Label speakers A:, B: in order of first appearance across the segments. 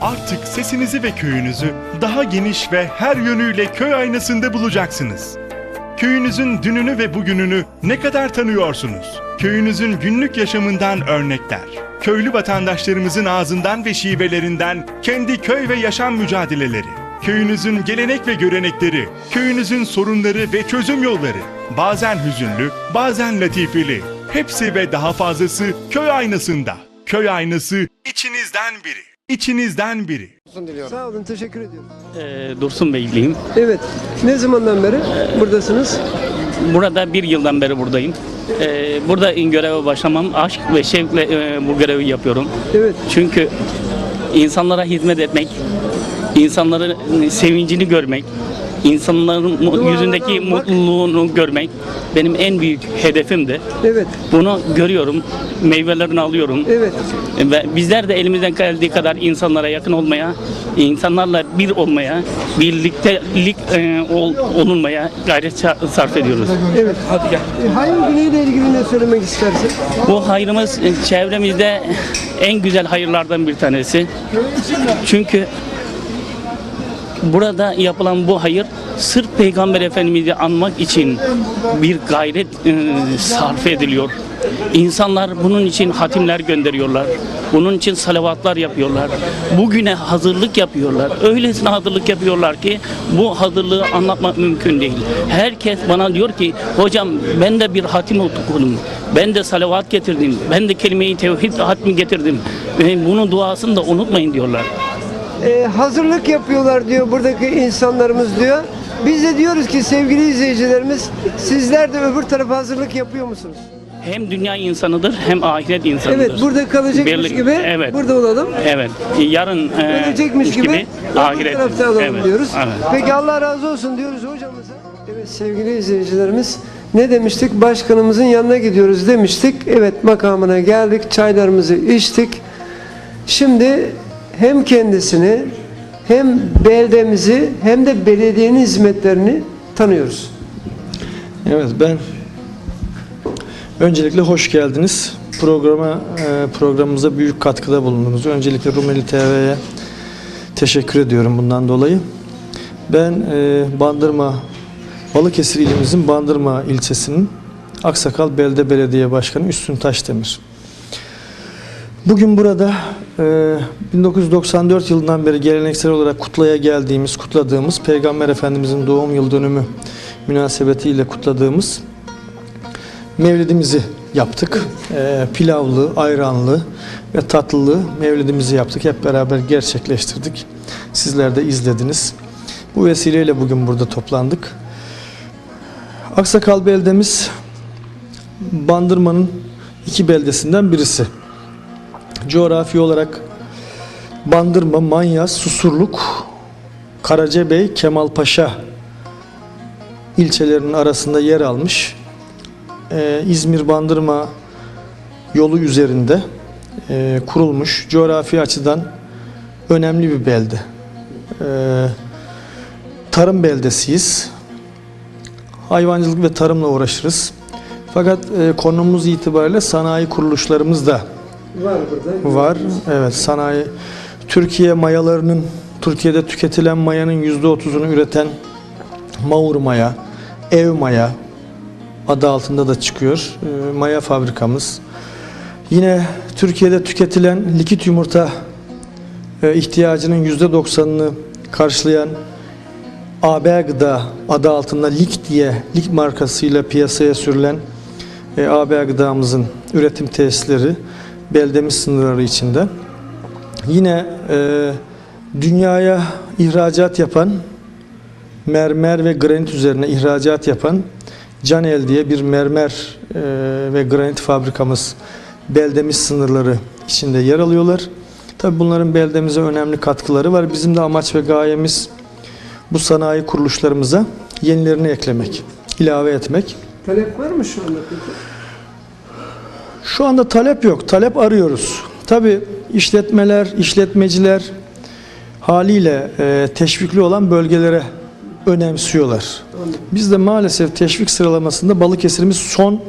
A: Artık sesinizi ve köyünüzü daha geniş ve her yönüyle köy aynasında bulacaksınız. Köyünüzün dününü ve bugününü ne kadar tanıyorsunuz? Köyünüzün günlük yaşamından örnekler. Köylü vatandaşlarımızın ağzından ve şivelerinden kendi köy ve yaşam mücadeleleri. Köyünüzün gelenek ve görenekleri, köyünüzün sorunları ve çözüm yolları. Bazen hüzünlü, bazen latifeli. Hepsi ve daha fazlası köy aynasında. Köy aynası içinizden biri. İçinizden biri.
B: Sağ olun, teşekkür ediyorum.
C: Ee, Dursun Beyliyim.
B: Evet, ne zamandan beri buradasınız?
C: Burada bir yıldan beri buradayım. Ee, burada göreve başlamam aşk ve şevkle e, bu görevi yapıyorum.
B: Evet,
C: Çünkü insanlara hizmet etmek, insanların sevincini görmek, insanların yüzündeki
B: almak.
C: mutluluğunu görmek benim en büyük hedefimdi.
B: evet,
C: Bunu görüyorum, meyvelerini alıyorum.
B: evet.
C: Ve bizler de elimizden geldiği kadar insanlara yakın olmaya, insanlarla bir olmaya, birliktelik e, ol, olunmaya gayret sarf ediyoruz.
B: Evet. Hadi gel. Hayır günüyle ilgili ne söylemek istersin?
C: Bu hayrımız e, çevremizde en güzel hayırlardan bir tanesi. Çünkü burada yapılan bu hayır sırf Peygamber Efendimiz'i anmak için bir gayret e, sarf ediliyor. İnsanlar bunun için hatimler gönderiyorlar. Bunun için salavatlar yapıyorlar. Bugüne hazırlık yapıyorlar. Öylesine hazırlık yapıyorlar ki bu hazırlığı anlatmak mümkün değil. Herkes bana diyor ki hocam ben de bir hatim okudum. Ben de salavat getirdim. Ben de kelime-i tevhid hatmi getirdim. Ve bunun duasını da unutmayın diyorlar.
B: Ee, hazırlık yapıyorlar diyor buradaki insanlarımız diyor. Biz de diyoruz ki sevgili izleyicilerimiz sizler de öbür tarafa hazırlık yapıyor musunuz?
C: Hem dünya insanıdır hem ahiret insanıdır.
B: Evet burada kalacakmış
C: Birlik-
B: gibi
C: evet.
B: burada olalım.
C: Evet. Yarın e,
B: Ölecekmiş gibi, öbür
C: ahiret.
B: tarafta olalım
C: Evet,
B: diyoruz.
C: evet.
B: Peki Allah razı olsun diyoruz hocamıza. Evet sevgili izleyicilerimiz ne demiştik? Başkanımızın yanına gidiyoruz demiştik. Evet makamına geldik, çaylarımızı içtik. Şimdi hem kendisini hem beldemizi hem de belediyenin hizmetlerini tanıyoruz.
D: Evet ben öncelikle hoş geldiniz. Programa e, programımıza büyük katkıda bulundunuz. Öncelikle Rumeli TV'ye teşekkür ediyorum bundan dolayı. Ben e, Bandırma Balıkesir ilimizin Bandırma ilçesinin Aksakal Belde Belediye Başkanı Üstün Taşdemir. Bugün burada e, 1994 yılından beri geleneksel olarak kutlaya geldiğimiz, kutladığımız Peygamber Efendimizin doğum yıl dönümü münasebetiyle kutladığımız mevlidimizi yaptık. E, pilavlı, ayranlı ve tatlılı mevlidimizi yaptık. Hep beraber gerçekleştirdik. Sizler de izlediniz. Bu vesileyle bugün burada toplandık. Aksakal beldemiz Bandırma'nın iki beldesinden birisi coğrafi olarak Bandırma, Manyas, Susurluk, Karacabey, Kemalpaşa ilçelerinin arasında yer almış. Ee, İzmir-Bandırma yolu üzerinde e, kurulmuş coğrafi açıdan önemli bir belde. Ee, tarım beldesiyiz. Hayvancılık ve tarımla uğraşırız. Fakat e, konumuz itibariyle sanayi kuruluşlarımız da
B: Var burada.
D: var. Evet sanayi. Türkiye mayalarının Türkiye'de tüketilen mayanın %30'unu üreten Mavur Maya, Ev Maya adı altında da çıkıyor. Ee, Maya fabrikamız. Yine Türkiye'de tüketilen likit yumurta e, ihtiyacının %90'ını karşılayan AB Gıda adı altında Lik diye Lik markasıyla piyasaya sürülen e, AB Gıdamızın üretim tesisleri beldemiz sınırları içinde. Yine e, dünyaya ihracat yapan mermer ve granit üzerine ihracat yapan Canel diye bir mermer e, ve granit fabrikamız beldemiz sınırları içinde yer alıyorlar. Tabi bunların beldemize önemli katkıları var. Bizim de amaç ve gayemiz bu sanayi kuruluşlarımıza yenilerini eklemek, ilave etmek.
B: Talep var mı şu anda peki?
D: Şu anda talep yok. Talep arıyoruz. Tabi işletmeler, işletmeciler haliyle e, teşvikli olan bölgelere önemsiyorlar. Biz de maalesef teşvik sıralamasında Balıkesir'imiz son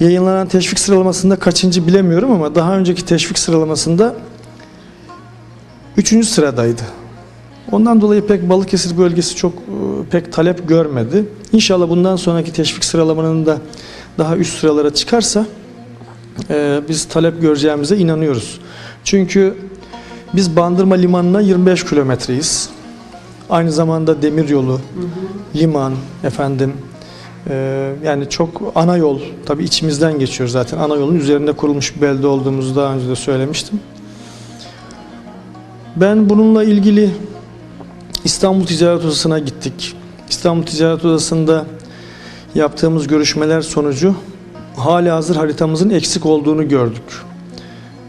D: yayınlanan teşvik sıralamasında kaçıncı bilemiyorum ama daha önceki teşvik sıralamasında üçüncü sıradaydı. Ondan dolayı pek Balıkesir bölgesi çok e, pek talep görmedi. İnşallah bundan sonraki teşvik sıralamanın da daha üst sıralara çıkarsa e, biz talep göreceğimize inanıyoruz. Çünkü biz Bandırma Limanı'na 25 kilometreyiz. Aynı zamanda demir yolu, liman, efendim e, yani çok ana yol, tabii içimizden geçiyor zaten. Ana yolun üzerinde kurulmuş bir belde olduğumuzu daha önce de söylemiştim. Ben bununla ilgili İstanbul Ticaret Odası'na gittik. İstanbul Ticaret Odası'nda yaptığımız görüşmeler sonucu hali hazır haritamızın eksik olduğunu gördük.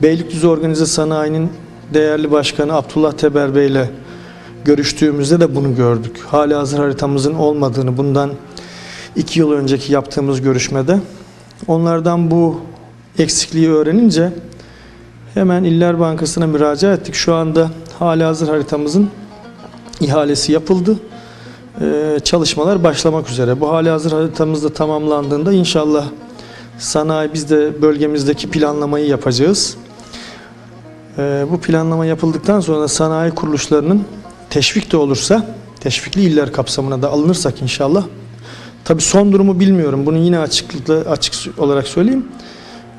D: Beylikdüzü Organize Sanayi'nin değerli başkanı Abdullah Teber Bey ile görüştüğümüzde de bunu gördük. Hali hazır haritamızın olmadığını bundan iki yıl önceki yaptığımız görüşmede onlardan bu eksikliği öğrenince hemen İller Bankası'na müracaat ettik. Şu anda hali hazır haritamızın ihalesi yapıldı. Ee, çalışmalar başlamak üzere. Bu hali hazır haritamız da tamamlandığında inşallah sanayi biz de bölgemizdeki planlamayı yapacağız. Ee, bu planlama yapıldıktan sonra sanayi kuruluşlarının teşvik de olursa, teşvikli iller kapsamına da alınırsak inşallah. Tabi son durumu bilmiyorum. Bunu yine açıklıkla açık olarak söyleyeyim.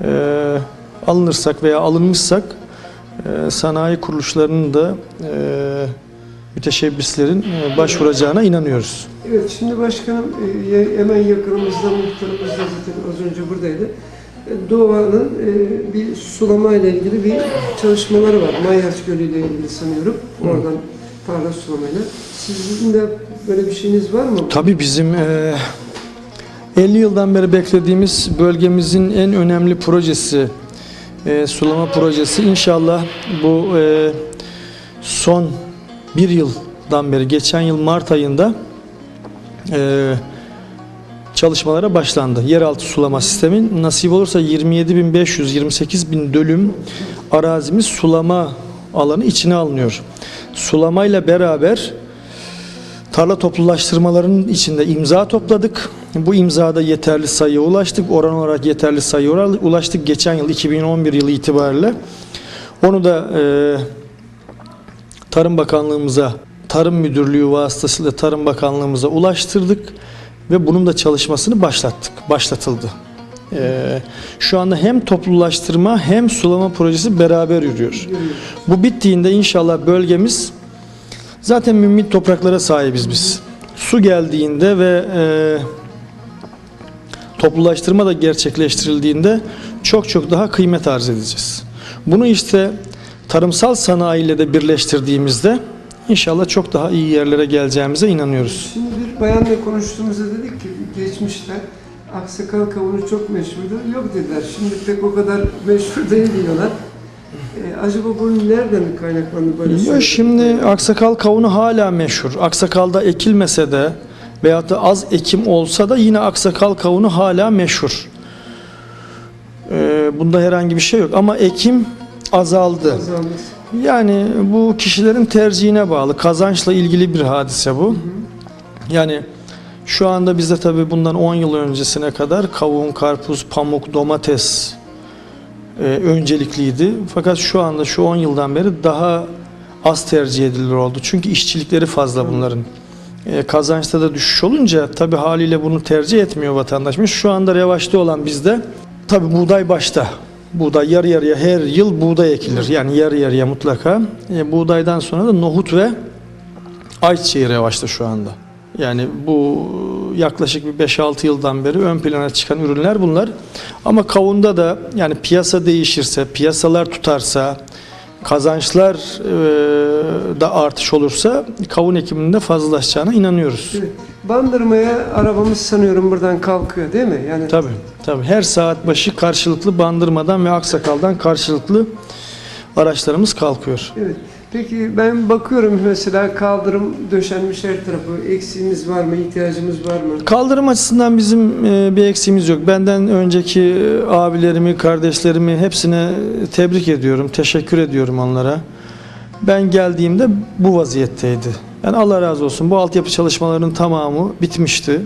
D: Ee, alınırsak veya alınmışsak e, sanayi kuruluşlarının da e, müteşebbislerin e, başvuracağına inanıyoruz.
B: Evet şimdi başkanım e, hemen yakınımızda muhtarımız da zaten az önce buradaydı. E, Doğanın bir sulama ile ilgili bir çalışmaları var. Mayyaş Gölü ile ilgili sanıyorum. Oradan tarla sulamayla. Sizin de böyle bir şeyiniz var mı?
D: Tabii bizim e, 50 yıldan beri beklediğimiz bölgemizin en önemli projesi, e, sulama projesi. İnşallah bu e, son bir yıldan beri, geçen yıl Mart ayında e, çalışmalara başlandı. Yeraltı sulama sistemi nasip olursa 27.500 bin dönüm arazimiz sulama alanı içine alınıyor. Sulamayla beraber tarla toplulaştırmalarının içinde imza topladık. Bu imzada yeterli sayıya ulaştık. Oran olarak yeterli sayıya ulaştık. Geçen yıl 2011 yılı itibariyle. Onu da e, Tarım Bakanlığımıza, Tarım Müdürlüğü vasıtasıyla Tarım Bakanlığımıza ulaştırdık ve bunun da çalışmasını başlattık, başlatıldı. Ee, şu anda hem toplulaştırma hem sulama projesi beraber yürüyor. Bu bittiğinde inşallah bölgemiz zaten mümbit topraklara sahibiz biz. Su geldiğinde ve e, toplulaştırma da gerçekleştirildiğinde çok çok daha kıymet arz edeceğiz. Bunu işte tarımsal sanayiyle de birleştirdiğimizde inşallah çok daha iyi yerlere geleceğimize inanıyoruz.
B: Şimdi bir bayanla konuştuğumuzda dedik ki geçmişte aksakal kavunu çok meşhurdur. Yok dediler. Şimdi pek o kadar meşhur değil diyorlar. E, acaba bu nereden kaynaklandı böyle söyledikleri?
D: şimdi aksakal kavunu hala meşhur. Aksakalda ekilmese de veyahut da az ekim olsa da yine aksakal kavunu hala meşhur. Ee, bunda herhangi bir şey yok ama ekim azaldı.
B: Azalması.
D: Yani bu kişilerin tercihine bağlı. Kazançla ilgili bir hadise bu. Yani şu anda bizde tabii bundan 10 yıl öncesine kadar kavun, karpuz, pamuk, domates e, öncelikliydi. Fakat şu anda şu 10 yıldan beri daha az tercih edilir oldu. Çünkü işçilikleri fazla bunların. E, kazançta da düşüş olunca tabii haliyle bunu tercih etmiyor vatandaşımız. Şu anda revaçta olan bizde tabii buğday başta. Buğday yarı yarıya her yıl buğday ekilir. Yani yarı yarıya mutlaka. E, buğdaydan sonra da nohut ve ayçiçeği revaçta şu anda. Yani bu yaklaşık bir 5-6 yıldan beri ön plana çıkan ürünler bunlar. Ama kavunda da yani piyasa değişirse, piyasalar tutarsa, kazançlar e, da artış olursa kavun ekiminde fazlalaşacağına inanıyoruz.
B: Evet. Bandırmaya arabamız sanıyorum buradan kalkıyor değil mi? Yani
D: Tabii, tabii. Her saat başı karşılıklı bandırmadan ve aksakaldan karşılıklı araçlarımız kalkıyor.
B: Evet. Peki ben bakıyorum mesela kaldırım döşenmiş her tarafı. Eksiğimiz var mı? ihtiyacımız var mı?
D: Kaldırım açısından bizim e, bir eksiğimiz yok. Benden önceki e, abilerimi, kardeşlerimi hepsine tebrik ediyorum, teşekkür ediyorum onlara. Ben geldiğimde bu vaziyetteydi. Yani Allah razı olsun bu altyapı çalışmalarının tamamı bitmişti.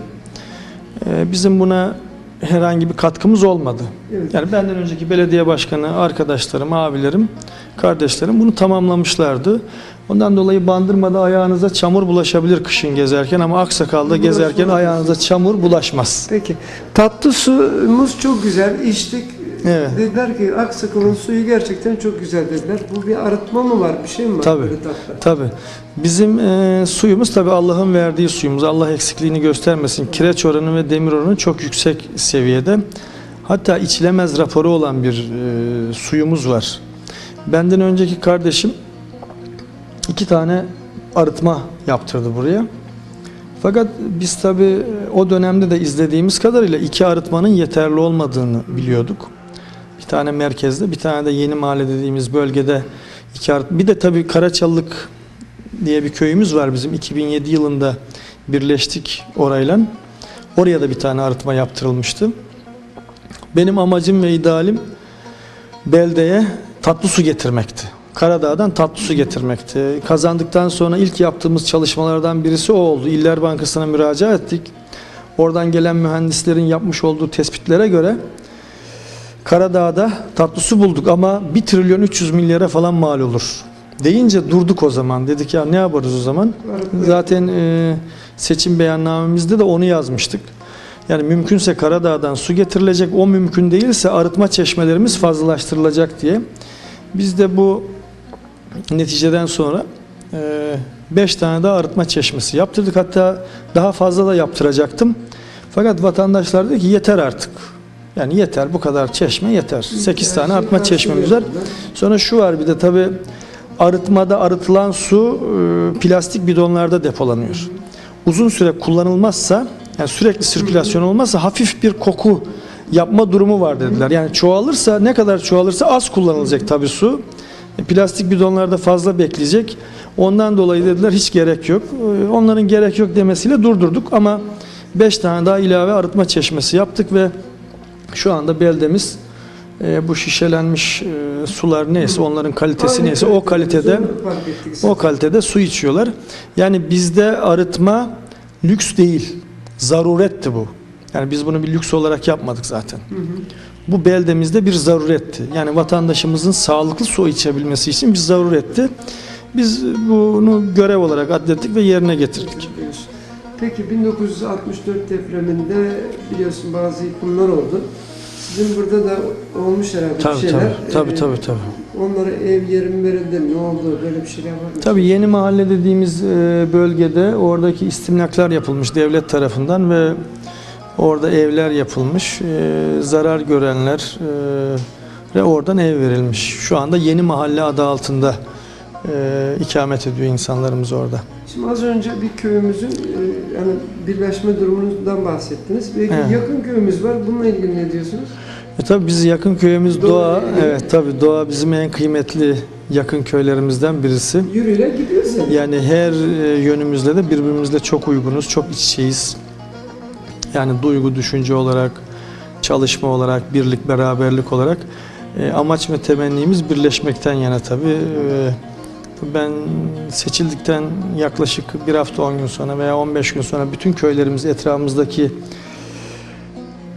D: E, Bizim buna herhangi bir katkımız olmadı.
B: Evet.
D: Yani benden önceki belediye başkanı, arkadaşlarım, abilerim, kardeşlerim bunu tamamlamışlardı. Ondan dolayı bandırmada ayağınıza çamur bulaşabilir kışın gezerken ama Aksakal'da gezerken ayağınıza çamur bulaşmaz.
B: Peki. Tatlı suyumuz çok güzel. içtik.
D: Evet.
B: Dediler ki Aksakal'ın suyu gerçekten çok güzel dediler. Bu bir arıtma mı var? Bir şey mi var?
D: Tabii. Tabii. Bizim e, suyumuz tabii Allah'ın verdiği suyumuz. Allah eksikliğini göstermesin. Kireç oranı ve demir oranı çok yüksek seviyede. Hatta içilemez raporu olan bir e, suyumuz var. Benden önceki kardeşim iki tane arıtma yaptırdı buraya. Fakat biz tabii o dönemde de izlediğimiz kadarıyla iki arıtmanın yeterli olmadığını biliyorduk. Bir tane merkezde, bir tane de yeni mahalle dediğimiz bölgede iki arıtma. Bir de tabii Karaçallık diye bir köyümüz var bizim. 2007 yılında birleştik orayla. Oraya da bir tane arıtma yaptırılmıştı. Benim amacım ve idealim beldeye tatlı su getirmekti. Karadağ'dan tatlı su getirmekti. Kazandıktan sonra ilk yaptığımız çalışmalardan birisi o oldu. İller Bankası'na müracaat ettik. Oradan gelen mühendislerin yapmış olduğu tespitlere göre Karadağ'da tatlı su bulduk ama 1 trilyon 300 milyara falan mal olur. Deyince durduk o zaman. Dedik ya ne yaparız o zaman? Zaten e, seçim beyannamemizde de onu yazmıştık. Yani mümkünse Karadağ'dan su getirilecek. O mümkün değilse arıtma çeşmelerimiz fazlalaştırılacak diye. Biz de bu neticeden sonra 5 tane daha arıtma çeşmesi yaptırdık. Hatta daha fazla da yaptıracaktım. Fakat vatandaşlar dedi ki yeter artık. Yani yeter bu kadar çeşme yeter. 8 tane arıtma çeşmemiz var. Sonra şu var bir de tabi arıtmada arıtılan su e, plastik bidonlarda depolanıyor. Uzun süre kullanılmazsa yani sürekli sirkülasyon olmazsa hafif bir koku yapma durumu var dediler. Yani çoğalırsa ne kadar çoğalırsa az kullanılacak tabi su. E, Plastik bidonlarda fazla bekleyecek. Ondan dolayı dediler hiç gerek yok. E, Onların gerek yok demesiyle durdurduk ama 5 tane daha ilave arıtma çeşmesi yaptık ve şu anda beldemiz e, bu şişelenmiş e, sular neyse onların kalitesi
B: Aynı
D: neyse o kalitede o kalitede su içiyorlar. Yani bizde arıtma lüks değil. Zaruretti bu. Yani biz bunu bir lüks olarak yapmadık zaten. Bu beldemizde bir zaruretti. Yani vatandaşımızın sağlıklı su içebilmesi için bir zaruretti. Biz bunu görev olarak adlettik ve yerine getirdik.
B: Peki 1964 depreminde biliyorsun bazı yıkımlar oldu. Sizin burada da olmuş herhalde bir
D: Tabii
B: şeyler.
D: tabii. Tabii
B: Ee,
D: tabii tabii.
B: Onlara ev yerim verildi mi? Ne oldu? Böyle bir şeyler var mı?
D: Tabii yeni mahalle dediğimiz e, bölgede oradaki istimlaklar yapılmış devlet tarafından ve orada evler yapılmış. E, Zarar görenler e, ve oradan ev verilmiş. Şu anda yeni mahalle adı altında e, ikamet ediyor insanlarımız orada.
B: Şimdi az önce bir köyümüzün e, yani birleşme durumundan bahsettiniz. Belki
D: Evet.
B: yakın köyümüz var. Bununla ilgili ne diyorsunuz?
D: E tabii biz yakın köyümüz
B: Doğa-
D: Doğa. Evet tabii Doğa bizim en kıymetli yakın köylerimizden birisi.
B: Yürüyle gidiyoruz yani.
D: Yani her e, yönümüzle de birbirimizle çok uygunuz, çok iç içeyiz. Yani duygu, düşünce olarak, çalışma olarak, birlik, beraberlik olarak e, amaç ve temennimiz birleşmekten yana tabii. E, ben seçildikten yaklaşık bir hafta 10 gün sonra veya 15 gün sonra bütün köylerimiz etrafımızdaki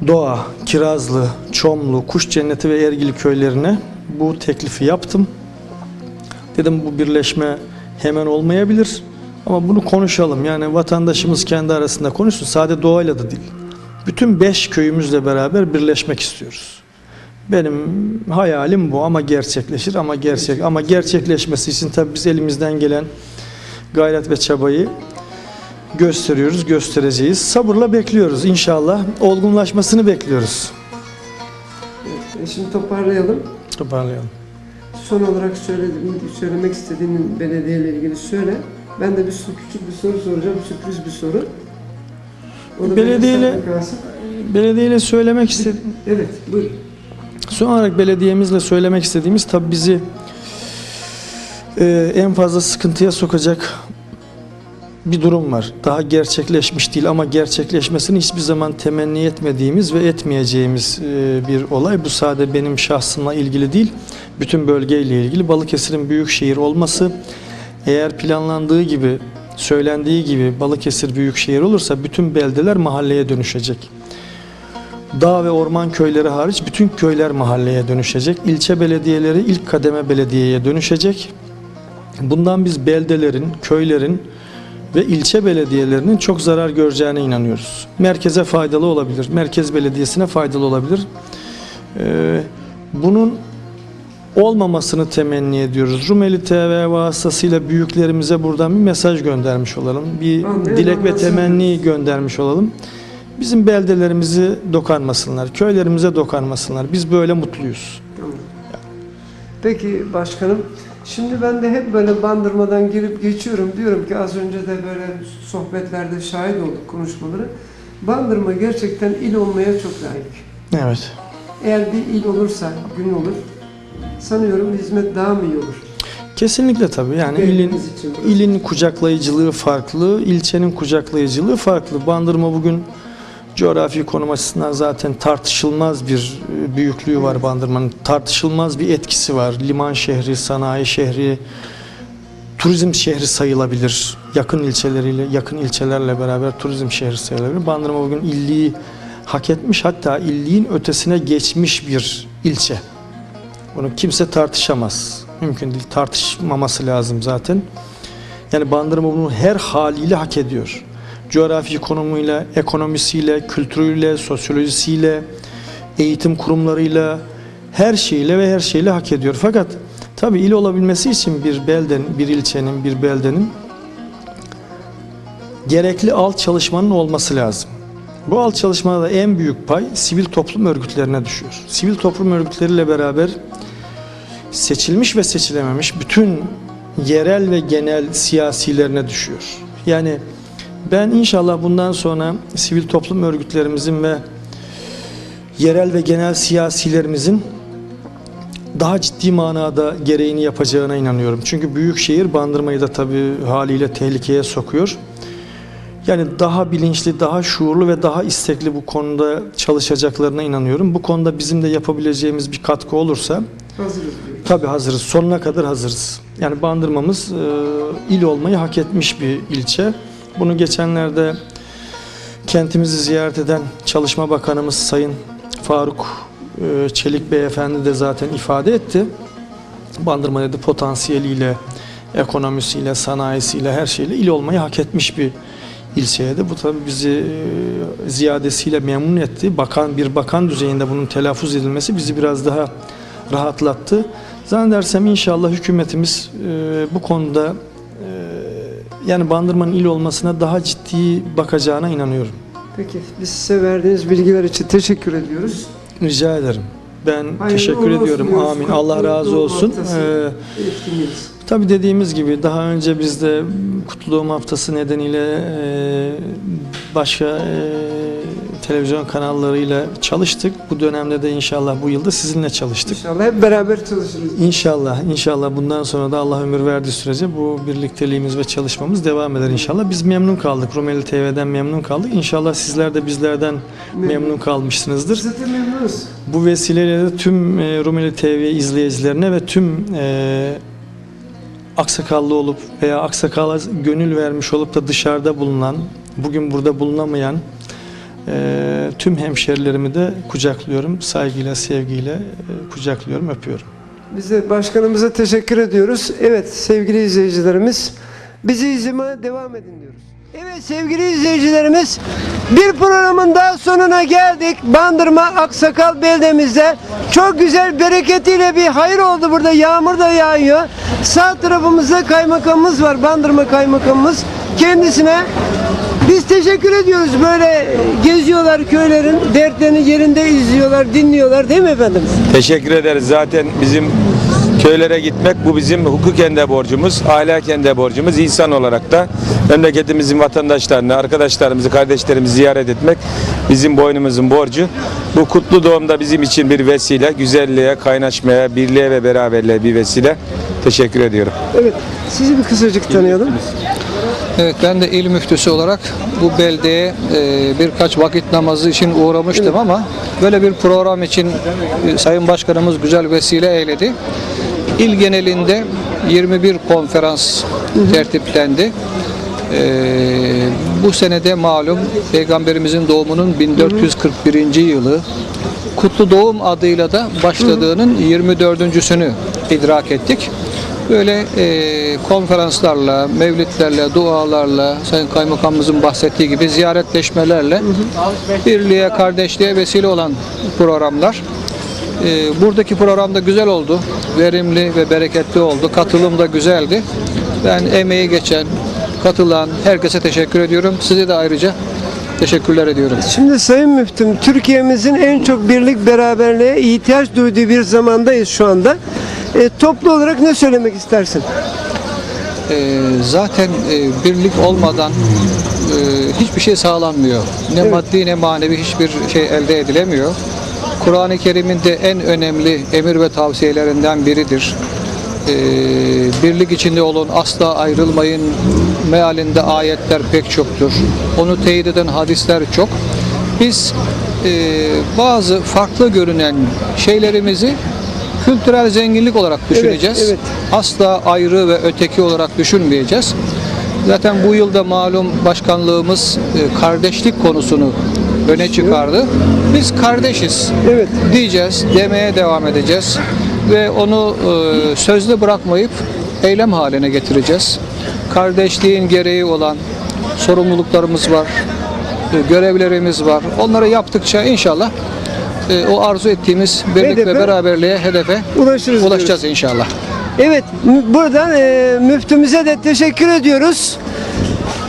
D: Doğa, Kirazlı, Çomlu, Kuş Cenneti ve Ergili köylerine bu teklifi yaptım. Dedim bu birleşme hemen olmayabilir ama bunu konuşalım. Yani vatandaşımız kendi arasında konuşsun. Sade doğayla da değil. Bütün beş köyümüzle beraber birleşmek istiyoruz. Benim hayalim bu ama gerçekleşir ama gerçek ama gerçekleşmesi için tabii biz elimizden gelen gayret ve çabayı gösteriyoruz, göstereceğiz. Sabırla bekliyoruz inşallah. Olgunlaşmasını bekliyoruz.
B: Evet, e şimdi toparlayalım.
D: Toparlayalım.
B: Son olarak söylediğin, söylemek istediğin belediyeyle ilgili söyle. Ben de bir küçük bir soru soracağım. Sürpriz bir soru. O da
D: Belediyeyle-. Belediyeyle söylemek istedim.
B: Evet, buyur.
D: Son olarak belediyemizle söylemek istediğimiz tabii bizi e, en fazla sıkıntıya sokacak bir durum var. Daha gerçekleşmiş değil ama gerçekleşmesini hiçbir zaman temenni etmediğimiz ve etmeyeceğimiz e, bir olay. Bu sadece benim şahsımla ilgili değil, bütün bölgeyle ilgili. Balıkesir'in büyük şehir olması eğer planlandığı gibi, söylendiği gibi Balıkesir büyük şehir olursa bütün beldeler mahalleye dönüşecek. Dağ ve orman köyleri hariç bütün köyler mahalleye dönüşecek. İlçe belediyeleri ilk kademe belediyeye dönüşecek. Bundan biz beldelerin, köylerin ve ilçe belediyelerinin çok zarar göreceğine inanıyoruz. Merkeze faydalı olabilir, merkez belediyesine faydalı olabilir. Ee, bunun olmamasını temenni ediyoruz. Rumeli TV vasıtasıyla büyüklerimize buradan bir mesaj göndermiş olalım. Bir dilek ve temenni göndermiş olalım. Bizim beldelerimizi dokanmasınlar, köylerimize dokanmasınlar. Biz böyle mutluyuz.
B: Peki başkanım, şimdi ben de hep böyle bandırmadan girip geçiyorum. Diyorum ki az önce de böyle sohbetlerde şahit olduk konuşmaları. Bandırma gerçekten il olmaya çok layık.
D: Evet.
B: Eğer bir il olursa, gün olur, sanıyorum hizmet daha mı iyi olur?
D: Kesinlikle tabii. Yani ilin
B: için.
D: ilin kucaklayıcılığı farklı, ilçenin kucaklayıcılığı farklı. Bandırma bugün coğrafi konum açısından zaten tartışılmaz bir e, büyüklüğü var Bandırma'nın. Tartışılmaz bir etkisi var. Liman şehri, sanayi şehri, turizm şehri sayılabilir. Yakın ilçeleriyle, yakın ilçelerle beraber turizm şehri sayılabilir. Bandırma bugün illiği hak etmiş hatta illiğin ötesine geçmiş bir ilçe. Bunu kimse tartışamaz. Mümkün değil. Tartışmaması lazım zaten. Yani Bandırma bunu her haliyle hak ediyor. Coğrafi konumuyla, ekonomisiyle, kültürüyle, sosyolojisiyle, eğitim kurumlarıyla, her şeyle ve her şeyle hak ediyor. Fakat tabii il olabilmesi için bir beldenin, bir ilçenin, bir beldenin gerekli alt çalışmanın olması lazım. Bu alt çalışmada da en büyük pay sivil toplum örgütlerine düşüyor. Sivil toplum örgütleriyle beraber seçilmiş ve seçilememiş bütün yerel ve genel siyasilerine düşüyor. Yani ben inşallah bundan sonra sivil toplum örgütlerimizin ve yerel ve genel siyasilerimizin daha ciddi manada gereğini yapacağına inanıyorum. Çünkü büyükşehir bandırmayı da tabii haliyle tehlikeye sokuyor. Yani daha bilinçli, daha şuurlu ve daha istekli bu konuda çalışacaklarına inanıyorum. Bu konuda bizim de yapabileceğimiz bir katkı olursa
B: Hazırız.
D: Tabii hazırız. Sonuna kadar hazırız. Yani Bandırmamız e, il olmayı hak etmiş bir ilçe. Bunu geçenlerde kentimizi ziyaret eden Çalışma Bakanımız Sayın Faruk e, Çelik Beyefendi de zaten ifade etti. Bandırma dedi potansiyeliyle, ekonomisiyle, sanayisiyle, her şeyle il olmayı hak etmiş bir ilçeye. Bu tabii bizi e, ziyadesiyle memnun etti. Bakan bir bakan düzeyinde bunun telaffuz edilmesi bizi biraz daha rahatlattı. Zannedersem inşallah hükümetimiz e, bu konuda yani Bandırma'nın il olmasına daha ciddi bakacağına inanıyorum.
B: Peki biz size verdiğiniz bilgiler için teşekkür ediyoruz.
D: Rica ederim. Ben
B: Hayırlı
D: teşekkür ediyorum.
B: diyoruz.
D: Amin. Allah
B: Kutlu
D: razı
B: doğum
D: olsun. Ee. Tabii dediğimiz gibi daha önce biz de Kutlu Doğum Haftası nedeniyle e, başka e, televizyon kanallarıyla çalıştık. Bu dönemde de inşallah bu yılda sizinle çalıştık.
B: İnşallah hep beraber çalışırız.
D: İnşallah, inşallah bundan sonra da Allah ömür verdiği sürece bu birlikteliğimiz ve çalışmamız devam eder inşallah. Biz memnun kaldık. Rumeli TV'den memnun kaldık. İnşallah sizler de bizlerden memnun kalmışsınızdır.
B: Zaten memnunuz.
D: Bu vesileyle de tüm e, Rumeli TV izleyicilerine ve tüm e, aksakallı olup veya aksakala gönül vermiş olup da dışarıda bulunan, bugün burada bulunamayan e, tüm hemşerilerimi de kucaklıyorum. Saygıyla, sevgiyle e, kucaklıyorum, öpüyorum.
B: Biz de başkanımıza teşekkür ediyoruz. Evet sevgili izleyicilerimiz bizi izlemeye devam edin diyoruz. Evet sevgili izleyicilerimiz bir programın daha sonuna geldik. Bandırma Aksakal beldemizde çok güzel bereketiyle bir hayır oldu burada. Yağmur da yağıyor. Sağ tarafımızda kaymakamımız var. Bandırma kaymakamımız. Kendisine biz teşekkür ediyoruz. Böyle geziyorlar köylerin dertlerini yerinde izliyorlar, dinliyorlar değil mi efendim?
E: Teşekkür ederiz. Zaten bizim köylere gitmek bu bizim hukuken de borcumuz, ahlaken de borcumuz. İnsan olarak da memleketimizin vatandaşlarını, arkadaşlarımızı, kardeşlerimizi ziyaret etmek bizim boynumuzun borcu. Bu kutlu doğumda bizim için bir vesile, güzelliğe, kaynaşmaya, birliğe ve beraberliğe bir vesile. Teşekkür ediyorum.
B: Evet, sizi bir kısacık tanıyalım.
F: Evet ben de il müftüsü olarak bu beldeye e, birkaç vakit namazı için uğramıştım ama böyle bir program için e, Sayın Başkanımız güzel vesile eyledi. İl genelinde 21 konferans tertiplendi. Ee, bu senede malum Peygamberimizin doğumunun 1441. yılı Kutlu Doğum adıyla da başladığının 24.sünü idrak ettik. Böyle e, konferanslarla, mevlitlerle, dualarla, Sayın Kaymakamımızın bahsettiği gibi ziyaretleşmelerle birliğe, kardeşliğe vesile olan programlar. E, buradaki program da güzel oldu. Verimli ve bereketli oldu. Katılım da güzeldi. Ben emeği geçen, katılan herkese teşekkür ediyorum. Size de ayrıca teşekkürler ediyorum.
G: Şimdi Sayın Müftüm, Türkiye'mizin en çok birlik beraberliğe ihtiyaç duyduğu bir zamandayız şu anda. E, toplu olarak ne söylemek istersin?
F: Ee, zaten e, birlik olmadan e, hiçbir şey sağlanmıyor. Ne maddi ne manevi hiçbir şey elde edilemiyor. Kur'an-ı Kerim'in de en önemli emir ve tavsiyelerinden biridir. Ee, birlik içinde olun, asla ayrılmayın mealinde ayetler pek çoktur. Onu teyit eden hadisler çok. Biz e, bazı farklı görünen şeylerimizi kültürel zenginlik olarak düşüneceğiz.
G: evet.
F: Asla ayrı ve öteki olarak düşünmeyeceğiz. Zaten bu yılda malum başkanlığımız e, kardeşlik konusunu öne çıkardı. Biz kardeşiz
G: Evet.
F: diyeceğiz, demeye devam edeceğiz ve onu e, sözlü bırakmayıp eylem haline getireceğiz. Kardeşliğin gereği olan sorumluluklarımız var, e, görevlerimiz var. Onları yaptıkça inşallah e, o arzu ettiğimiz birlik
G: Hedefe
F: ve beraberliğe, hedefe
G: ulaşırız
F: ulaşacağız inşallah.
G: Evet, buradan e, müftümüze de teşekkür ediyoruz.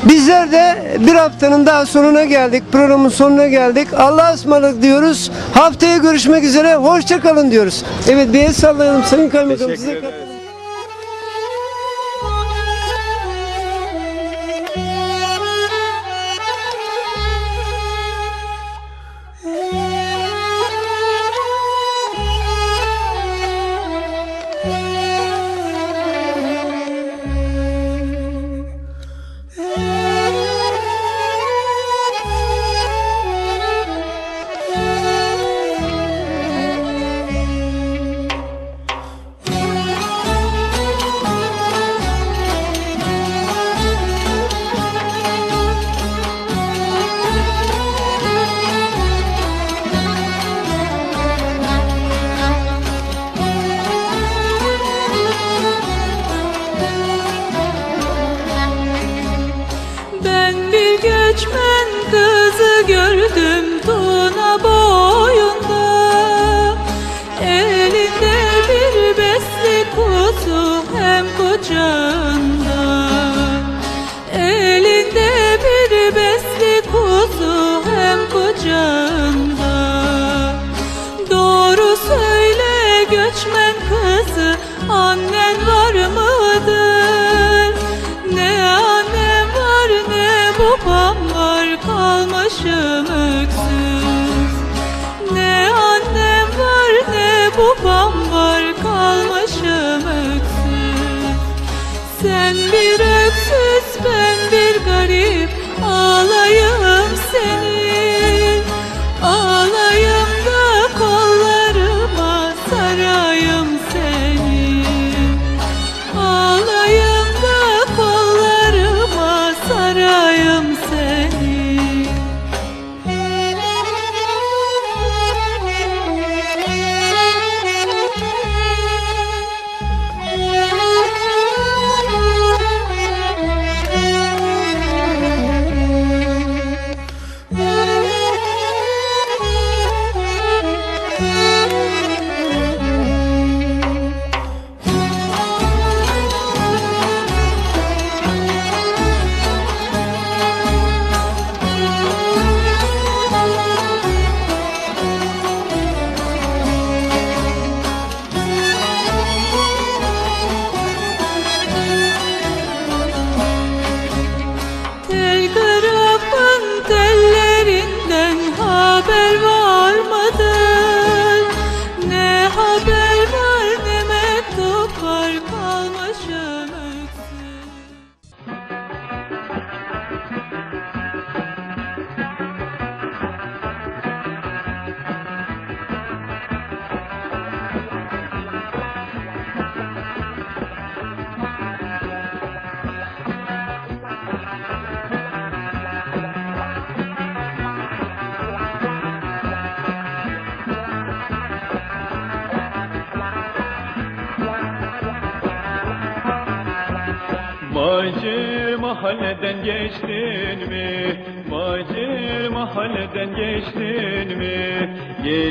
G: Bizler de bir haftanın daha sonuna geldik. Programın sonuna geldik. Allah'a ısmarladık diyoruz. Haftaya görüşmek üzere. Hoşça kalın diyoruz. Evet bir el sallayalım Sayın Kaymakam. Size katılın.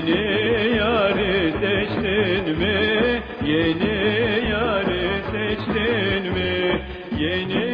H: Yeni yarı seçtin mi? Yeni yarı seçtin mi? Yeni